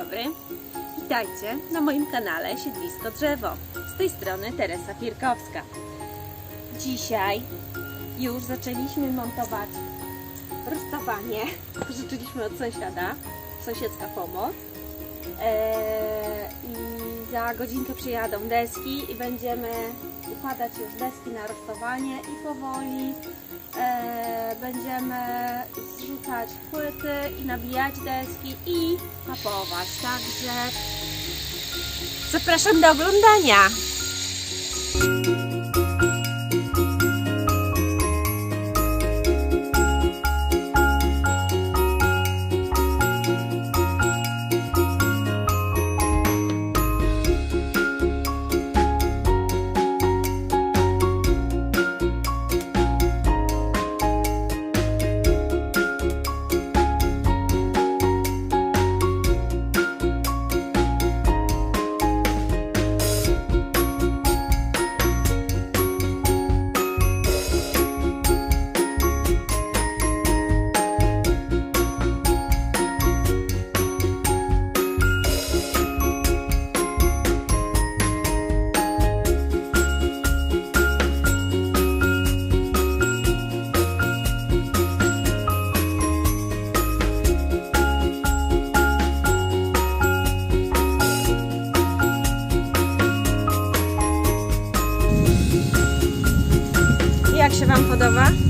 dobry. Witajcie na moim kanale Siedlisko Drzewo. Z tej strony Teresa Firkowska. Dzisiaj już zaczęliśmy montować rusztowanie. Życzyliśmy od sąsiada, sąsiedzka pomoc. Eee, I za godzinkę przyjadą deski i będziemy układać już deski na rusztowanie i powoli e, będziemy zrzucać płyty i nabijać deski i papować. Także zapraszam do oglądania. Się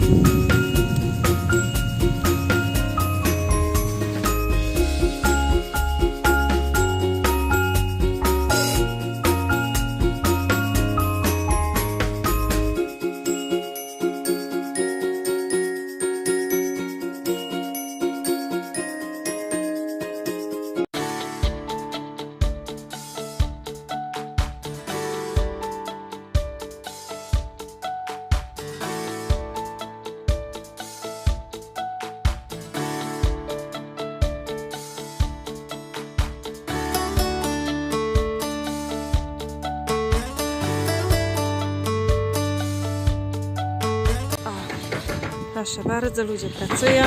proszę bardzo, ludzie pracują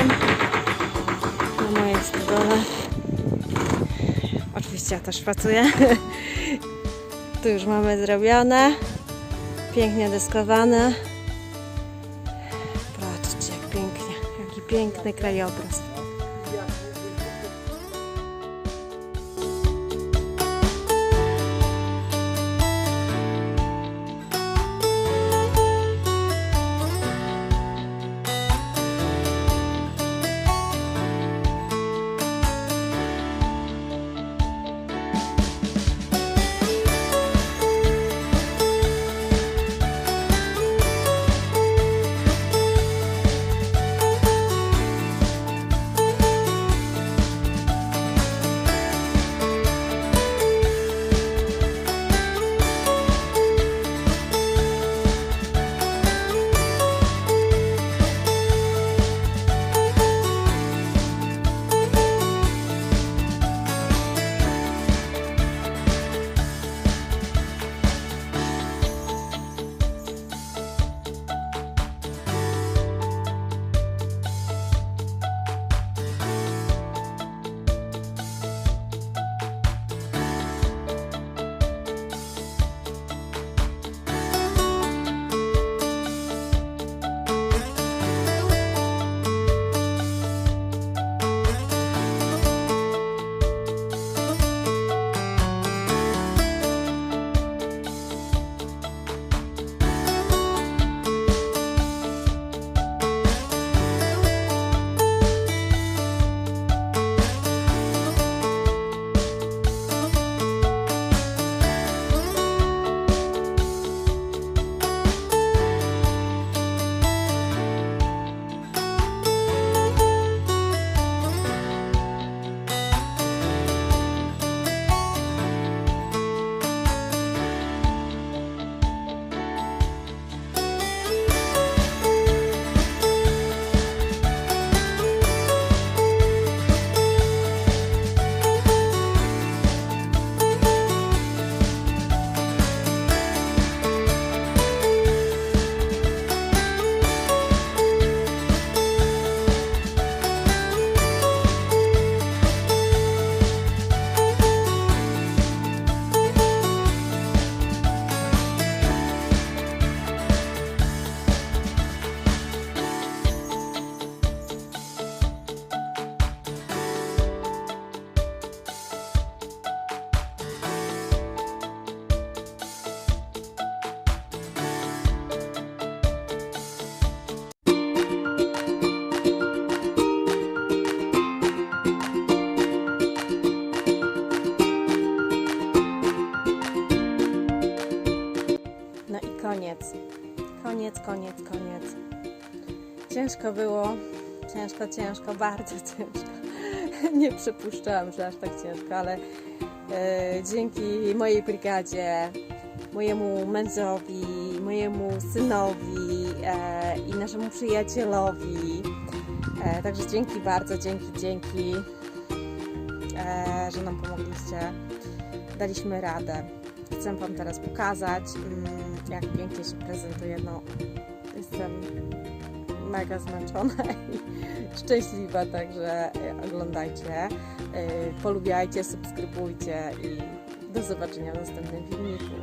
na mojej stodole. Oczywiście ja też pracuję. Tu już mamy zrobione. Pięknie deskowane. Patrzcie, jak pięknie. Jaki piękny krajobraz. Koniec, koniec, koniec. Ciężko było, ciężko, ciężko, bardzo ciężko. Nie przypuszczałam, że aż tak ciężko, ale e, dzięki mojej brygadzie, mojemu mężowi, mojemu synowi e, i naszemu przyjacielowi. E, także dzięki bardzo, dzięki, dzięki, e, że nam pomogliście. Daliśmy radę. Chcę Wam teraz pokazać, mm, jak pięknie się prezentuje. No, jestem mega zmęczona i szczęśliwa, także e, oglądajcie, e, polubiajcie, subskrybujcie i do zobaczenia w następnym filmiku.